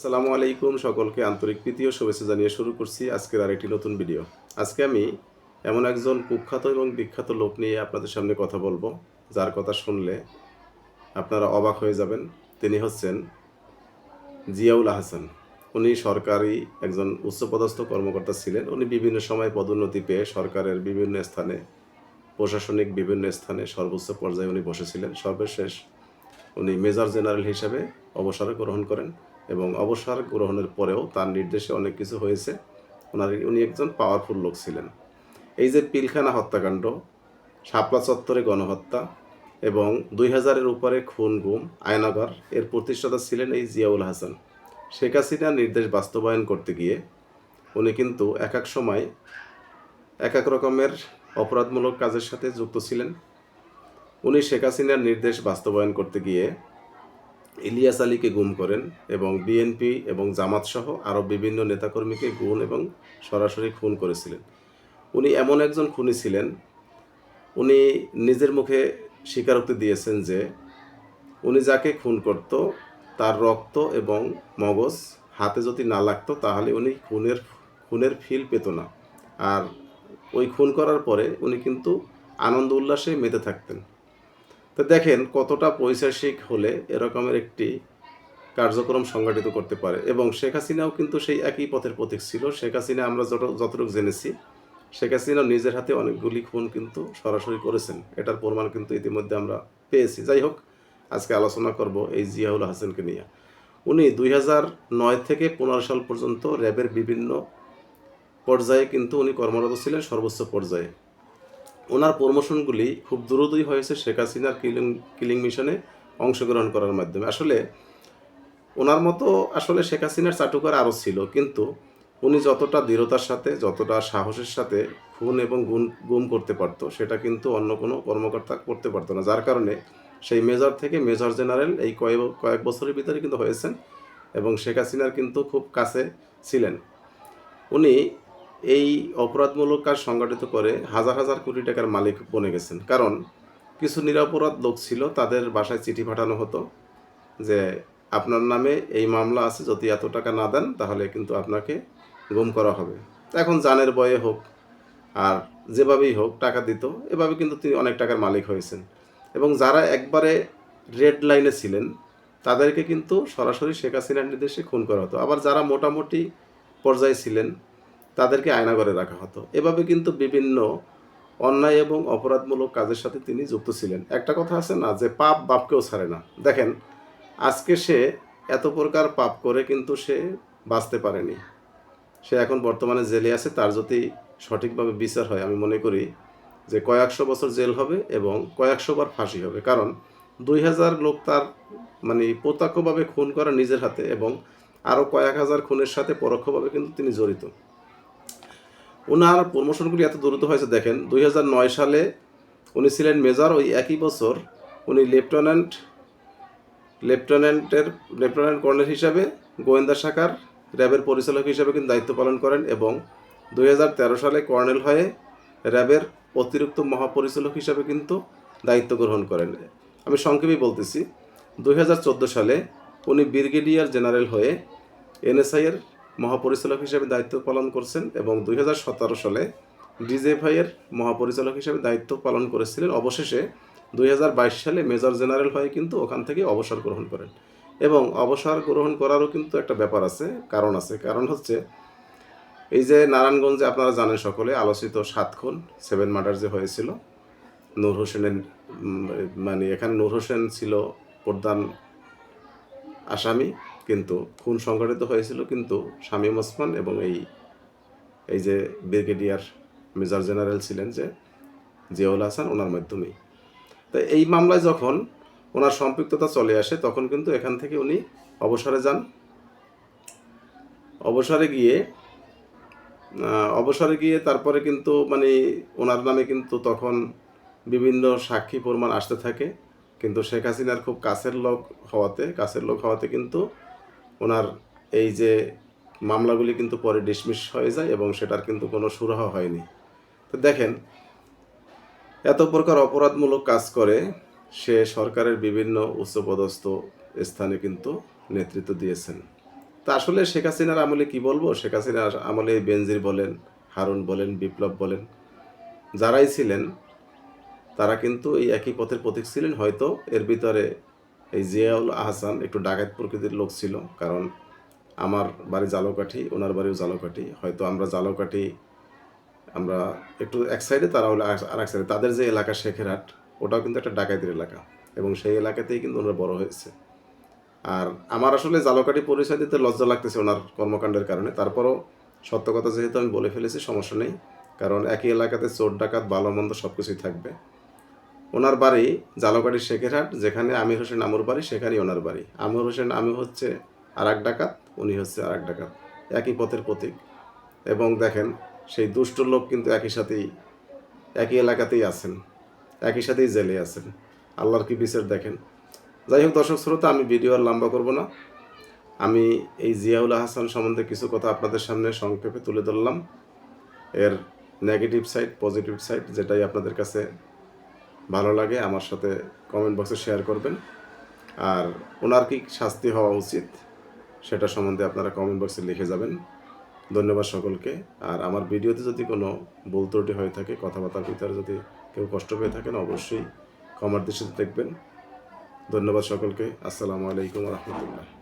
আসসালামু আলাইকুম সকলকে আন্তরিক প্রীতি ও শুভেচ্ছা জানিয়ে শুরু করছি আজকের আরেকটি নতুন ভিডিও। আজকে আমি এমন একজন কুখ্যাত এবং বিখ্যাত লোক নিয়ে আপনাদের সামনে কথা বলব, যার কথা শুনলে আপনারা অবাক হয়ে যাবেন। তিনি হচ্ছেন জিয়াউল আহসান। উনি সরকারি একজন উচ্চপদস্থ কর্মকর্তা ছিলেন। উনি বিভিন্ন সময় পদোন্নতি পেয়ে সরকারের বিভিন্ন স্থানে, প্রশাসনিক বিভিন্ন স্থানে সর্বোচ্চ পর্যায়ে উনি বসেছিলেন। সর্বশেষ উনি মেজর জেনারেল হিসাবে অবসর গ্রহণ করেন। এবং অবসর গ্রহণের পরেও তার নির্দেশে অনেক কিছু হয়েছে। ওনার, উনি একজন পাওয়ারফুল লোক ছিলেন। এই যে পিলখানা হত্যাকাণ্ড, শাপলা চত্বরে গণহত্যা এবং দুই হাজারের উপরে খুন, গুম আয়নাগর, এর প্রতিষ্ঠাতা ছিলেন এই জিয়াউল হাসান। শেখ হাসিনার নির্দেশ বাস্তবায়ন করতে গিয়ে উনি কিন্তু এক এক সময় এক এক রকমের অপরাধমূলক কাজের সাথে যুক্ত ছিলেন। উনি শেখ হাসিনার নির্দেশ বাস্তবায়ন করতে গিয়ে ইলিয়াস আলীকে গুম করেন এবং বিএনপি এবং জামাত সহ আরও বিভিন্ন নেতাকর্মীকে গুণ এবং সরাসরি খুন করেছিলেন। উনি এমন একজন খুনি ছিলেন, উনি নিজের মুখে স্বীকারোক্তি দিয়েছেন যে উনি যাকে খুন করত তার রক্ত এবং মগজ হাতে যদি না লাগতো তাহলে উনি খুনের খুনের ফিল পেত না। আর ওই খুন করার পরে উনি কিন্তু আনন্দ উল্লাসে মেতে থাকতেন। তো দেখেন কতটা পৈশাসিক হলে এরকমের একটি কার্যক্রম সংগঠিত করতে পারে। এবং শেখ হাসিনাও কিন্তু সেই একই পথের প্রতীক ছিল। শেখ হাসিনা আমরা যত, যতটুকু জেনেছি, শেখ হাসিনাও নিজের হাতে অনেকগুলি খুন কিন্তু সরাসরি করেছেন। এটার প্রমাণ কিন্তু ইতিমধ্যে আমরা পেয়েছি। যাই হোক, আজকে আলোচনা করব এই জিয়াউল হাসানকে নিয়ে। উনি দুই নয় থেকে পনেরো সাল পর্যন্ত র্যাবের বিভিন্ন পর্যায়ে কিন্তু উনি কর্মরত ছিলেন, সর্বোচ্চ পর্যায়ে। ওনার প্রমোশনগুলি খুব দ্রুতই হয়েছে শেখ হাসিনার কিলিং কিলিং মিশনে অংশগ্রহণ করার মাধ্যমে। আসলে ওনার মতো আসলে শেখ হাসিনার চাটুকার আরও ছিল, কিন্তু উনি যতটা দৃঢ়তার সাথে, যতটা সাহসের সাথে খুন এবং গুম গুম করতে পারতো, সেটা কিন্তু অন্য কোনো কর্মকর্তা করতে পারতো না। যার কারণে সেই মেজর থেকে মেজর জেনারেল এই কয়েক কয়েক বছরের ভিতরে কিন্তু হয়েছেন এবং শেখ হাসিনার কিন্তু খুব কাছে ছিলেন। উনি এই অপরাধমূলক কাজ সংগঠিত করে হাজার হাজার কোটি টাকার মালিক বনে গেছেন। কারণ কিছু নিরাপরাধ লোক ছিল, তাদের বাসায় চিঠি পাঠানো হতো যে, আপনার নামে এই মামলা আছে, যদি এত টাকা না দেন, তাহলে কিন্তু আপনাকে গুম করা হবে। এখন জানের বয়ে হোক আর যেভাবেই হোক টাকা দিত, এভাবে কিন্তু তিনি অনেক টাকার মালিক হয়েছেন। এবং যারা একবারে রেড লাইনে ছিলেন, তাদেরকে কিন্তু সরাসরি শেখ হাসিনার নির্দেশে খুন করা হতো। আবার যারা মোটামুটি পর্যায়ে ছিলেন তাদেরকে আয়না আয়নাঘরে রাখা হতো। এভাবে কিন্তু বিভিন্ন অন্যায় এবং অপরাধমূলক কাজের সাথে তিনি যুক্ত ছিলেন। একটা কথা আছে না যে, পাপ বাপকেও ছাড়ে না। দেখেন, আজকে সে এত প্রকার পাপ করে কিন্তু সে বাঁচতে পারেনি। সে এখন বর্তমানে জেলে আছে, তার যদি সঠিকভাবে বিচার হয়, আমি মনে করি যে কয়েকশো বছর জেল হবে এবং কয়েকশো বার ফাঁসি হবে। কারণ দুই হাজার লোক তার মানে প্রত্যক্ষভাবে খুন করা নিজের হাতে এবং আরও কয়েক হাজার খুনের সাথে পরোক্ষভাবে কিন্তু তিনি জড়িত। ওনার প্রমোশনগুলি এত দ্রুত হয়েছে, দেখেন। দুই হাজার নয় সালে উনি ছিলেন মেজর, ওই একই বছর উনি লেফটেন্যান্ট, লেফটেন্যান্টের, লেফটেন্যান্ট কর্নেল হিসাবে, গোয়েন্দা শাখার র্যাবের পরিচালক হিসাবে কিন্তু দায়িত্ব পালন করেন এবং দুই হাজার তেরো সালে কর্নেল হয়ে র্যাবের অতিরিক্ত মহাপরিচালক হিসাবে কিন্তু দায়িত্ব গ্রহণ করেন। আমি সংক্ষেপে বলতেছি, দুই হাজার চোদ্দ সালে উনি ব্রিগেডিয়ার জেনারেল হয়ে এনএসআইয়ের মহাপরিচালক হিসেবে দায়িত্ব পালন করছেন এবং দুই হাজার সতেরো সালে ডিজেফআইয়ের মহাপরিচালক হিসেবে দায়িত্ব পালন করেছিলেন। অবশেষে দুই হাজার বাইশ সালে মেজর জেনারেল হয়ে কিন্তু ওখান থেকে অবসর গ্রহণ করেন। এবং অবসর গ্রহণ করারও কিন্তু একটা ব্যাপার আছে, কারণ আছে। কারণ হচ্ছে, এই যে নারায়ণগঞ্জে আপনারা জানেন সকলে, আলোচিত সাত খুন, সেভেন মার্ডার যে হয়েছিল, নূর হোসেনের মানে এখানে নূর হোসেন ছিল প্রধান আসামি। কিন্তু খুন সংঘটিত হয়েছিল কিন্তু শামীম ওসমান এবং এই এই যে ব্রিগেডিয়ার মেজর জেনারেল ছিলেন যে জিয়াউল হাসান, ওনার মাধ্যমেই। তো এই মামলায় যখন ওনার সম্পৃক্ততা চলে আসে, তখন কিন্তু এখান থেকে উনি অবসরে যান। অবসরে গিয়ে অবসরে গিয়ে তারপরে কিন্তু মানে ওনার নামে কিন্তু তখন বিভিন্ন সাক্ষী প্রমাণ আসতে থাকে। কিন্তু শেখ হাসিনার খুব কাছের লোক হওয়াতে, কাছের লোক হওয়াতে কিন্তু ওনার এই যে মামলাগুলি কিন্তু পরে ডিসমিস হয়ে যায় এবং সেটার কিন্তু কোনো সুরাহা হয়নি। তো দেখেন, এত প্রকার অপরাধমূলক কাজ করে সে সরকারের বিভিন্ন উচ্চপদস্থ স্থানে কিন্তু নেতৃত্ব দিয়েছেন। তা আসলে শেখ হাসিনার আমলে কি বলব? শেখ হাসিনার আমলে বেনজির বলেন, হারুন বলেন, বিপ্লব বলেন, যারাই ছিলেন, তারা কিন্তু এই একই পথের প্রতীক ছিলেন। হয়তো এর ভিতরে এই জিয়াউল আহসান একটু ডাকাত প্রকৃতির লোক ছিল, কারণ আমার বাড়ি জালকাঠি, ওনার বাড়িও জালকাঠি। হয়তো আমরা জালকাঠি, আমরা একটু এক সাইডে, তারা হলো আর এক সাইডে। তাদের যে এলাকা শেখেরহাট, ওটাও কিন্তু একটা ডাকাতের এলাকা। এবং সেই এলাকাতেই কিন্তু ওনারা বড় হয়েছে। আর আমার আসলে জালকাঠি পরিচয় দিতে লজ্জা লাগতেছে ওনার কর্মকাণ্ডের কারণে। তারপরও সত্য কথা যেহেতু আমি বলে ফেলেছি, সমস্যা নেই। কারণ একই এলাকাতে চোর, ডাকাত, ভালো মন্দ সব কিছুই থাকবে। ওনার বাড়ি জালকাঠি শেখেরহাট, যেখানে আমির হোসেন আমুর বাড়ি, সেখানেই ওনার বাড়ি। আমির হোসেন, আমি হচ্ছে আর এক ডাকাত, উনি হচ্ছে আর এক ডাকাত। একই পথের প্রতীক। এবং দেখেন, সেই দুষ্ট লোক কিন্তু একই সাথেই, একই এলাকাতেই আছেন, একই সাথেই জেলে আছেন। আল্লাহর কি বিচার দেখেন? যাই হোক, দর্শক শ্রোতা, আমি ভিডিও আর লম্বা করব না। আমি এই জিয়াউল হাসান সম্বন্ধে কিছু কথা আপনাদের সামনে সংক্ষেপে তুলে ধরলাম। এর নেগেটিভ সাইড পজিটিভ সাইড যেটাই আপনাদের কাছে ভালো লাগে, আমার সাথে কমেন্ট বক্সে শেয়ার করবেন। আর ওনার কি শাস্তি হওয়া উচিত সেটা সম্বন্ধে আপনারা কমেন্ট বক্সে লিখে যাবেন। ধন্যবাদ সকলকে। আর আমার ভিডিওতে যদি কোনো ভুল ত্রুটি হয়ে থাকে, কথাবার্তার ভিতরে যদি কেউ কষ্ট পেয়ে থাকেন, অবশ্যই ক্ষমার দৃষ্টিতে দেখবেন। ধন্যবাদ সকলকে। আসসালামু আলাইকুম রহমতুল্লাহ।